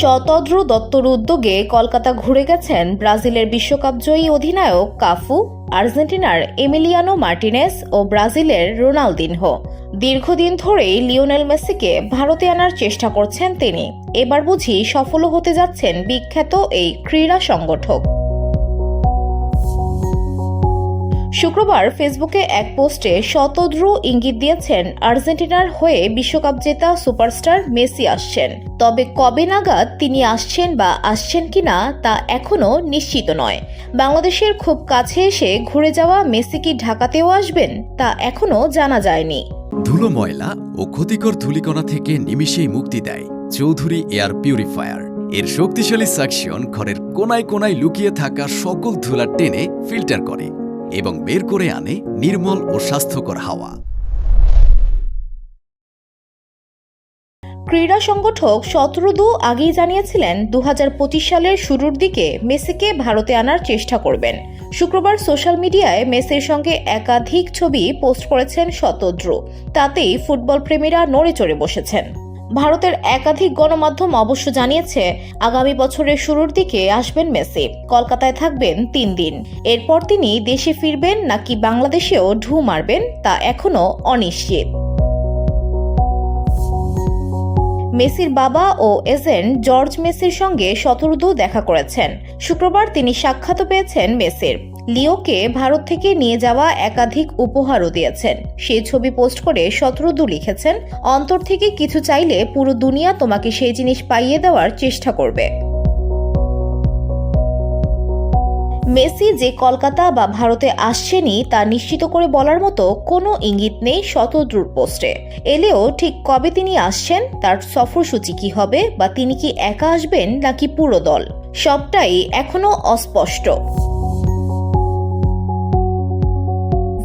শতদ্র দত্তর উদ্যোগে কলকাতা ঘুরে গেছেন ব্রাজিলের বিশ্বকাপজয়ী অধিনায়ক কাফু, আর্জেন্টিনার এমিলিয়ানো মার্টিনেস ও ব্রাজিলের রোনালদিনহো। দীর্ঘদিন ধরেই লিওনেল মেসিকে ভারতে আনার চেষ্টা করছেন তিনি। এবার বুঝি সফলও হতে যাচ্ছেন বিখ্যাত এই ক্রীড়া সংগঠক। শুক্রবার ফেসবুকে এক পোস্টে শতদ্রু ইঙ্গিত দিয়েছেন আর্জেন্টিনার হয়ে বিশ্বকাপ জেতা সুপারস্টার মেসি আসছেন। তবে কবে নাগাদ তিনি আসছেন বা আসছেন কিনা তা এখনও নিশ্চিত নয়। বাংলাদেশের খুব কাছে এসে ঘুরে যাওয়া মেসি কি ঢাকাতেও আসবেন তা এখনও জানা যায়নি। ধুলো ময়লা ও ক্ষতিকর ধূলিকণা থেকে নিমিষেই মুক্তি দেয় চৌধুরী এয়ার পিউরিফায়ার। এর শক্তিশালী সাকশন ঘরের কোনায় কোনায় লুকিয়ে থাকা সকল ধুলা টেনে ফিল্টার করে। এবং বের করে আনে নির্মল ও স্বাস্থ্যকর হাওয়া। ক্রীড়া সংগঠক শতরুদু আগেই জানিয়েছিলেন দু হাজার পঁচিশ সালের শুরুর দিকে মেসিকে ভারতে আনার চেষ্টা করবেন। শুক্রবার সোশ্যাল মিডিয়ায় মেসির সঙ্গে একাধিক ছবি পোস্ট করেছেন শতদ্রু তাতেই ফুটবল প্রেমীরা নড়ে চড়ে বসেছেন। ভারতের একাধিক গণমাধ্যম অবশ্য জানিয়েছে, আগামী বছরের শুরুর দিকে আসবেন মেসি। কলকাতায় থাকবেন তিন দিন। এরপর তিনি দেশে ফিরবেন নাকি বাংলাদেশেও ঢু মারবেন তা এখনও অনিশ্চিত। মেসির বাবা ও এজেন্ট জর্জ মেসির সঙ্গে শতরুদু দেখা করেছেন। শুক্রবার তিনি সাক্ষাৎ পেয়েছেন মেসির। লিওকে ভারত থেকে নিয়ে যাওয়া একাধিক উপহারও দিয়েছেন। সেই ছবি পোস্ট করে শতরুদু লিখেছেন, অন্তর থেকে কিছু চাইলে পুরো দুনিয়া তোমাকে সেই জিনিস পাইয়ে দেওয়ার চেষ্টা করবে। মেসি যে কলকাতা বা ভারতে আসছেনই তা নিশ্চিত করে বলার মতো কোনো ইঙ্গিত নেই শতদ্রুর পোস্টে। এলেও ঠিক কবে তিনি আসছেন, তার সফরসূচি কি হবে বা তিনি কি একা আসবেন নাকি পুরো দল? সবটাই এখনও অস্পষ্ট।